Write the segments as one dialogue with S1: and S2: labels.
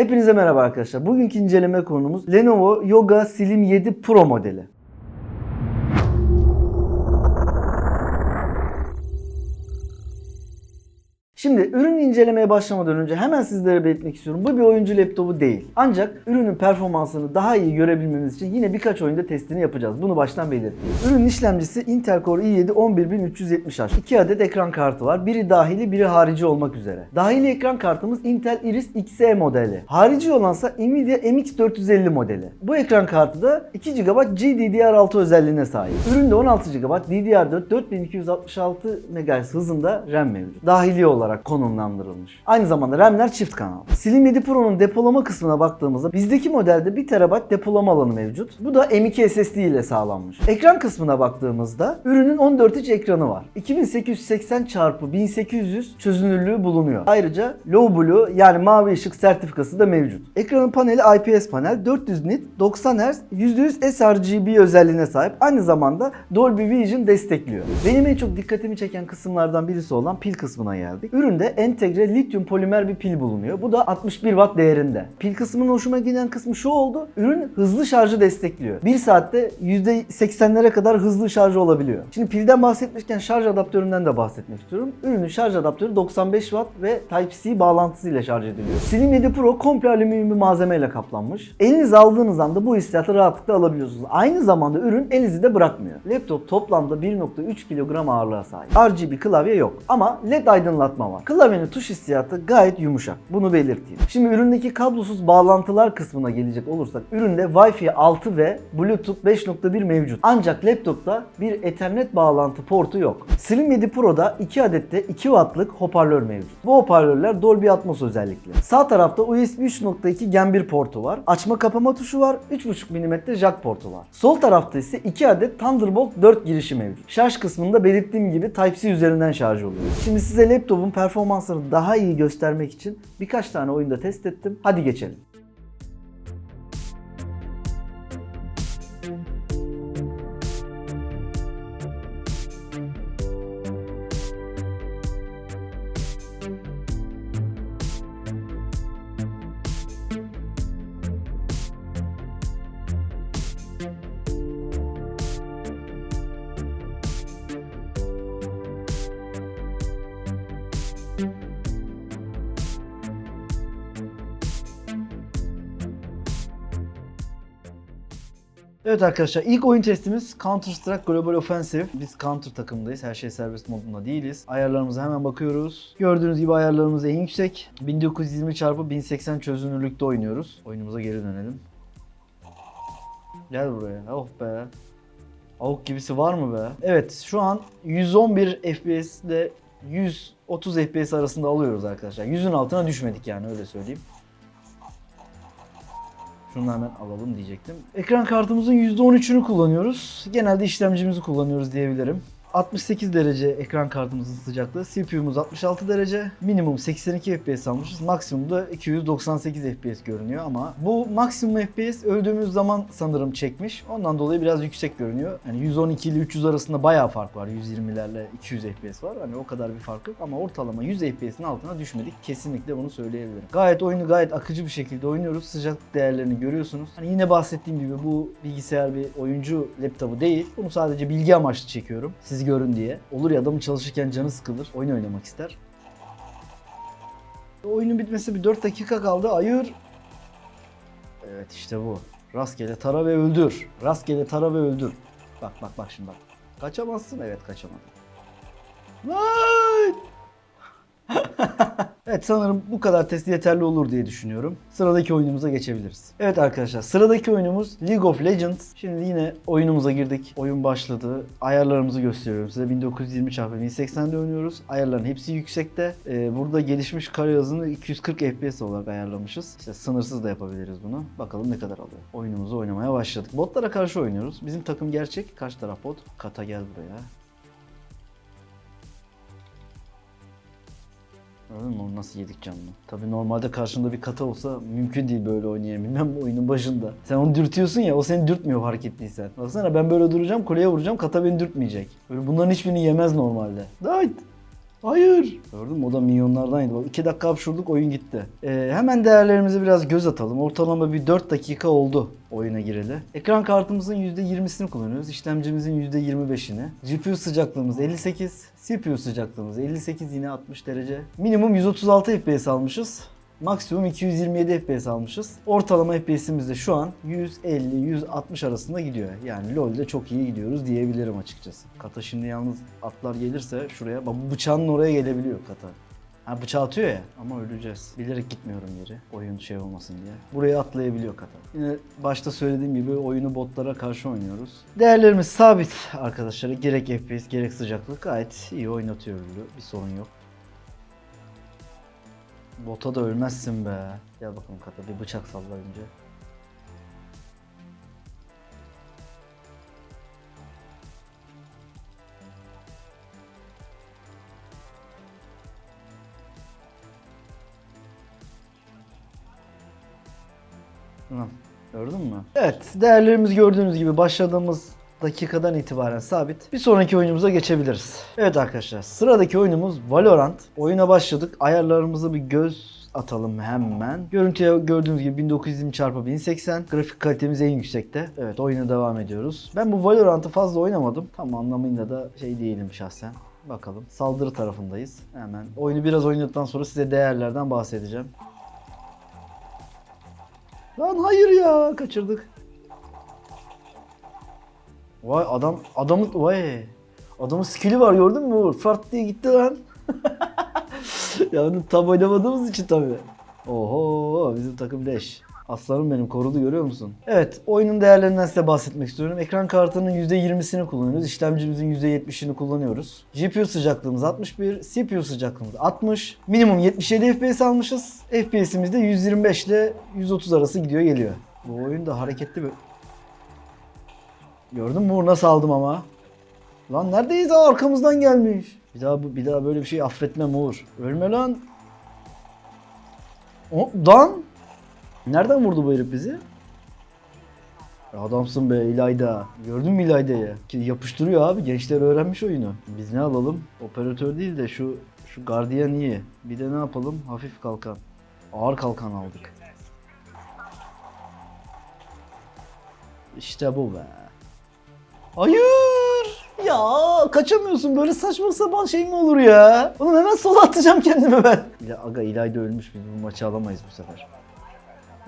S1: Hepinize merhaba arkadaşlar. Bugünkü inceleme konumuz Lenovo Yoga Slim 7 Pro modeli. Şimdi ürün incelemeye başlamadan önce hemen sizlere belirtmek istiyorum. Bu bir oyuncu laptopu değil. Ancak ürünün performansını daha iyi görebilmemiz için yine birkaç oyunda testini yapacağız. Bunu baştan belirteyim. Ürünün işlemcisi Intel Core i7 11370H. 2 adet ekran kartı var. Biri dahili, biri harici olmak üzere. Dahili ekran kartımız Intel Iris Xe modeli. Harici olansa Nvidia MX450 modeli. Bu ekran kartı da 2 GB GDDR6 özelliğine sahip. Üründe 16 GB DDR4 4266 MHz hızında RAM mevcut. Dahili olarak konumlandırılmış. Aynı zamanda RAM'ler çift kanal. Slim 7 Pro'nun depolama kısmına baktığımızda bizdeki modelde 1 TB depolama alanı mevcut. Bu da M.2 SSD ile sağlanmış. Ekran kısmına baktığımızda ürünün 14 inç ekranı var. 2880 x 1800 çözünürlüğü bulunuyor. Ayrıca Low Blue yani mavi ışık sertifikası da mevcut. Ekranın paneli IPS panel 400 nit 90 Hz %100 sRGB özelliğine sahip. Aynı zamanda Dolby Vision destekliyor. Benim en çok dikkatimi çeken kısımlardan birisi olan pil kısmına geldik. Üründe entegre lityum polimer bir pil bulunuyor. Bu da 61 watt değerinde. Pil kısmının hoşuma giden kısmı şu oldu. Ürün hızlı şarjı destekliyor. 1 saatte %80'lere kadar hızlı şarj olabiliyor. Şimdi pilden bahsetmişken şarj adaptöründen de bahsetmek istiyorum. Ürünün şarj adaptörü 95 watt ve Type-C bağlantısıyla şarj ediliyor. Slim 7 Pro komple alüminyum bir malzemeyle kaplanmış. Elinize aldığınız anda bu hissiyatı rahatlıkla alabiliyorsunuz. Aynı zamanda ürün elinizi de bırakmıyor. Laptop toplamda 1.3 kilogram ağırlığa sahip. RGB klavye yok ama LED aydınlatma var. Klavyenin tuş hissiyatı gayet yumuşak. Bunu belirteyim. Şimdi üründeki kablosuz bağlantılar kısmına gelecek olursak üründe Wi-Fi 6 ve Bluetooth 5.1 mevcut. Ancak laptopta bir Ethernet bağlantı portu yok. Slim 7 Pro'da 2 adet de 2 wattlık hoparlör mevcut. Bu hoparlörler Dolby Atmos özellikli. Sağ tarafta USB 3.2 Gen 1 portu var. Açma kapama tuşu var. 3.5 mm jack portu var. Sol tarafta ise 2 adet Thunderbolt 4 girişi mevcut. Şarj kısmında belirttiğim gibi Type-C üzerinden şarj oluyor. Şimdi size laptopun performansını daha iyi göstermek için birkaç tane oyunda test ettim. Hadi geçelim. Evet arkadaşlar ilk oyun testimiz Counter Strike Global Offensive. Biz Counter takımındayız. Her şey serbest modunda değiliz. Ayarlarımıza hemen bakıyoruz. Gördüğünüz gibi ayarlarımız en yüksek. 1920 x 1080 çözünürlükte oynuyoruz. Oyunumuza geri dönelim. Gel buraya. Oh be. Avuk gibisi var mı be? Evet şu an 111 FPS ile 130 FPS arasında alıyoruz arkadaşlar. 100'ün altına düşmedik yani öyle söyleyeyim. Şunu hemen alalım diyecektim. Ekran kartımızın %13'ünü kullanıyoruz. Genelde işlemcimizi kullanıyoruz diyebilirim. 68 derece ekran kartımızın sıcaklığı. CPU'muz 66 derece. Minimum 82 FPS almışız. Maksimum da 298 FPS görünüyor ama bu maksimum FPS öldüğümüz zaman sanırım çekmiş. Ondan dolayı biraz yüksek görünüyor. Yani 112 ile 300 arasında bayağı fark var. 120'lerle 200 FPS var. Hani o kadar bir fark yok ama ortalama 100 FPS'in altına düşmedik. Kesinlikle bunu söyleyebilirim. Gayet oyunu gayet akıcı bir şekilde oynuyoruz. Sıcaklık değerlerini görüyorsunuz. Hani yine bahsettiğim gibi bu bilgisayar bir oyuncu laptopu değil. Bunu sadece bilgi amaçlı çekiyorum. Siz görün diye. Olur ya adamın çalışırken canı sıkılır. Oyun oynamak ister. Oyunun bitmesi bir 4 dakika kaldı. Ayır. Evet işte bu. Rastgele tara ve öldür. Rastgele tara ve öldür. Bak bak bak şimdi bak. Kaçamazsın. Evet kaçamadım. Lan! Evet sanırım bu kadar test yeterli olur diye düşünüyorum. Sıradaki oyunumuza geçebiliriz. Evet arkadaşlar sıradaki oyunumuz League of Legends. Şimdi yine oyunumuza girdik. Oyun başladı. Ayarlarımızı gösteriyorum size. 1920 x 1080'de oynuyoruz. Ayarların hepsi yüksekte. Ee, burada gelişmiş kare hızını 240 FPS olarak ayarlamışız. İşte sınırsız da yapabiliriz bunu. Bakalım ne kadar alıyor. Oyunumuzu oynamaya başladık. Botlara karşı oynuyoruz. Bizim takım gerçek. Karşı taraf bot. Kata gel buraya. Gördün mü onu nasıl yedik canını? Tabi normalde karşında bir kata olsa mümkün değil böyle oynayabilmem oyunun başında. Sen onu dürtüyorsun ya o seni dürtmüyor fark ettiysen. Baksana ben böyle duracağım kuleye vuracağım kata beni dürtmeyecek. Böyle bunların hiçbirini yemez normalde. Dayt! Hayır. Gördün mü o da milyonlardaydı. Bak 2 dakika hapşurduk oyun gitti. Ee, hemen değerlerimize biraz göz atalım. Ortalama bir 4 dakika oldu oyuna gireli. Ekran kartımızın %20'sini kullanıyoruz. İşlemcimizin %25'ini. GPU sıcaklığımız 58. CPU sıcaklığımız 58 yine 60 derece. Minimum 136 FPS almışız. Maksimum 227 FPS almışız. Ortalama FPS'imiz de şu an 150-160 arasında gidiyor. Yani LoL'de çok iyi gidiyoruz diyebilirim açıkçası. Kata şimdi yalnız atlar gelirse şuraya bak bıçağın oraya gelebiliyor kata. Ha bıçağı atıyor ya ama öleceğiz. Bilerek gitmiyorum yeri. Oyun şey olmasın diye. Buraya atlayabiliyor kata. Yine başta söylediğim gibi oyunu botlara karşı oynuyoruz. Değerlerimiz sabit arkadaşlar. Gerek FPS gerek sıcaklık gayet iyi oynatıyor. Bir sorun yok. Bota da ölmezsin be. Gel bakalım kata bir bıçak salla önce. Gördün mü? Evet, değerlerimiz gördüğünüz gibi başladığımız dakikadan itibaren sabit. Bir sonraki oyunumuza geçebiliriz. Evet arkadaşlar, sıradaki oyunumuz Valorant. Oyuna başladık. Ayarlarımızı bir göz atalım hemen. Görüntüye gördüğünüz gibi 1920 x 1080. Grafik kalitemiz en yüksekte. Evet, oyuna devam ediyoruz. Ben bu Valorant'ı fazla oynamadım. Tam anlamıyla da şey değilim şahsen. Bakalım. Saldırı tarafındayız. Hemen oyunu biraz oynadıktan sonra size değerlerden bahsedeceğim. Lan hayır ya kaçırdık. Vay adam adamın vay adamın skill'i var gördün mü Uğur? Fart diye gitti lan. ya onu tam oynamadığımız için tabii. Oho bizim takım leş. Aslanım benim korudu görüyor musun? Evet oyunun değerlerinden size bahsetmek istiyorum. Ekran kartının %20'sini kullanıyoruz. İşlemcimizin %70'ini kullanıyoruz. GPU sıcaklığımız 61, CPU sıcaklığımız 60. Minimum 77 FPS almışız. FPS'imiz de 125 ile 130 arası gidiyor geliyor. Bu oyun da hareketli bir... Gördün mü nasıl aldım ama? Lan neredeyiz ha arkamızdan gelmiş. Bir daha bir daha böyle bir şey affetmem Uğur. Ölme lan. O, dan. Nereden vurdu bu herif bizi? Adamsın be İlayda. Gördün mü İlayda'yı? Ki Yapıştırıyor abi. Gençler öğrenmiş oyunu. Biz ne alalım? Operatör değil de şu şu gardiyan iyi. Bir de ne yapalım? Hafif kalkan. Ağır kalkan aldık. İşte bu be. Hayır. Ya kaçamıyorsun böyle saçma sapan şey mi olur ya? Oğlum hemen sola atacağım kendimi ben. Ya aga İlayda ölmüş biz bu maçı alamayız bu sefer.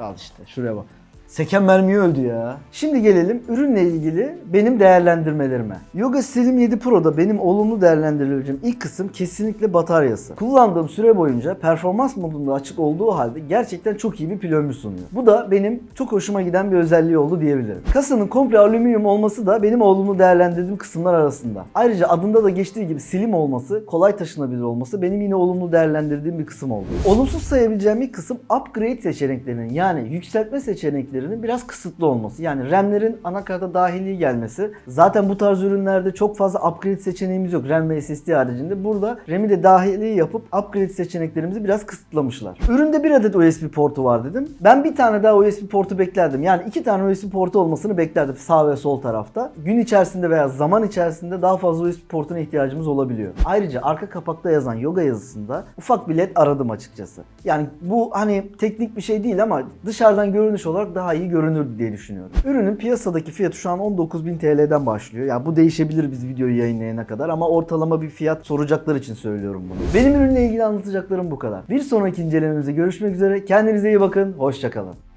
S1: Al işte şuraya bak. Seken mermiye öldü ya. Şimdi gelelim ürünle ilgili benim değerlendirmelerime. Yoga Slim 7 Pro'da benim olumlu değerlendirebileceğim ilk kısım kesinlikle bataryası. Kullandığım süre boyunca performans modunda açık olduğu halde gerçekten çok iyi bir pil ömrü sunuyor. Bu da benim çok hoşuma giden bir özelliği oldu diyebilirim. Kasanın komple alüminyum olması da benim olumlu değerlendirdiğim kısımlar arasında. Ayrıca adında da geçtiği gibi slim olması, kolay taşınabilir olması benim yine olumlu değerlendirdiğim bir kısım oldu. Olumsuz sayabileceğim ilk kısım upgrade seçeneklerinin yani yükseltme seçeneklerinin biraz kısıtlı olması. Yani RAM'lerin anakarta dahili gelmesi. Zaten bu tarz ürünlerde çok fazla upgrade seçeneğimiz yok RAM ve SSD haricinde. Burada RAM'i de dahili yapıp upgrade seçeneklerimizi biraz kısıtlamışlar. Üründe bir adet USB portu var dedim. Ben bir tane daha USB portu beklerdim. Yani iki tane USB portu olmasını beklerdim sağ ve sol tarafta. Gün içerisinde veya zaman içerisinde daha fazla USB portuna ihtiyacımız olabiliyor. Ayrıca arka kapakta yazan yoga yazısında ufak bir led aradım açıkçası. Yani bu hani teknik bir şey değil ama dışarıdan görünüş olarak daha iyi görünür diye düşünüyorum. Ürünün piyasadaki fiyatı şu an 19.000 TL'den başlıyor. Yani bu değişebilir biz videoyu yayınlayana kadar ama ortalama bir fiyat soracaklar için söylüyorum bunu. Benim ürünle ilgili anlatacaklarım bu kadar. Bir sonraki incelememizde görüşmek üzere. Kendinize iyi bakın. Hoşçakalın.